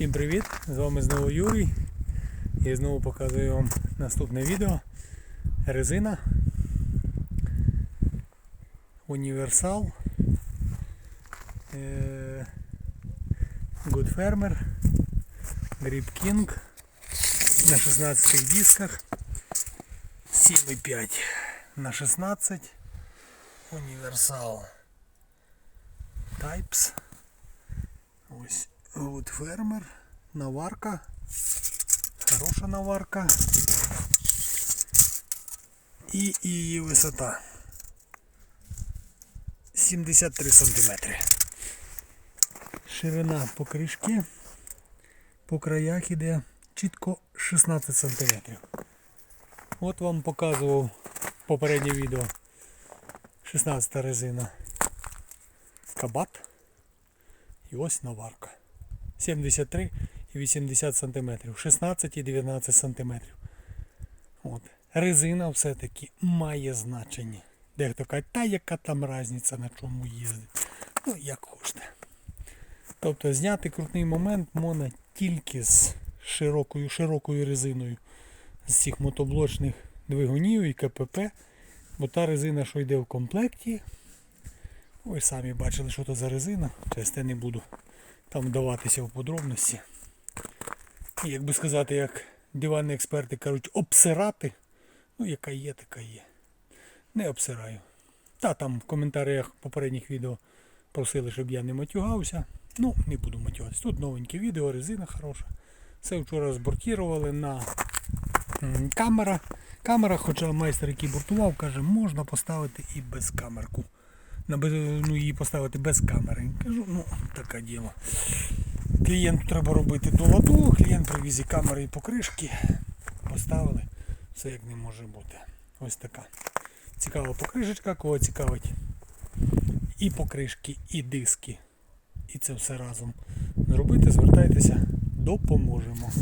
Всім привіт! З вами знову Юрій. І знову показую вам наступне відео. Резина. Універсал. Е, Good Farmer. Grip King. На 16 дисках. 7,5 на 16. Універсал. Types. Ось Good Farmer. Наварка. Хороша наварка. І її висота. 73 сантиметри. Ширина покришки по краях іде чітко 16 сантиметрів. От вам показував попереднє відео. 16 резина. Кабат. І ось наварка. 73 і 80 см. 16 і 19 см. От. Резина все-таки має значення. Дехто каже, та яка там різниця на чому їздить. Ну, як хочете. Тобто зняти крутний момент можна тільки з широкою широкою резиною з цих мотоблочних двигунів і КПП. Бо та резина, що йде в комплекті, ви самі бачили, що це за резина. Через не буду там вдаватися в подробності. Як би сказати, як диванні експерти кажуть, обсирати. Ну, яка є, така є. Не обсираю. Та там в коментарях попередніх відео просили, щоб я не матюгався. Ну, не буду матюгатися. Тут новеньке відео, резина хороша. Це вчора збортірували на камера. Камера, хоча майстер, який бортував, каже, можна поставити і без камерку. Ну, її поставити без камери. Кажу, ну, таке діло. Клієнту треба робити до ладу, клієнт привіз і камери і покришки. Поставили. Все як не може бути. Ось така. Цікава покришечка, кого цікавить. І покришки, і диски. І це все разом зробити, звертайтеся, допоможемо.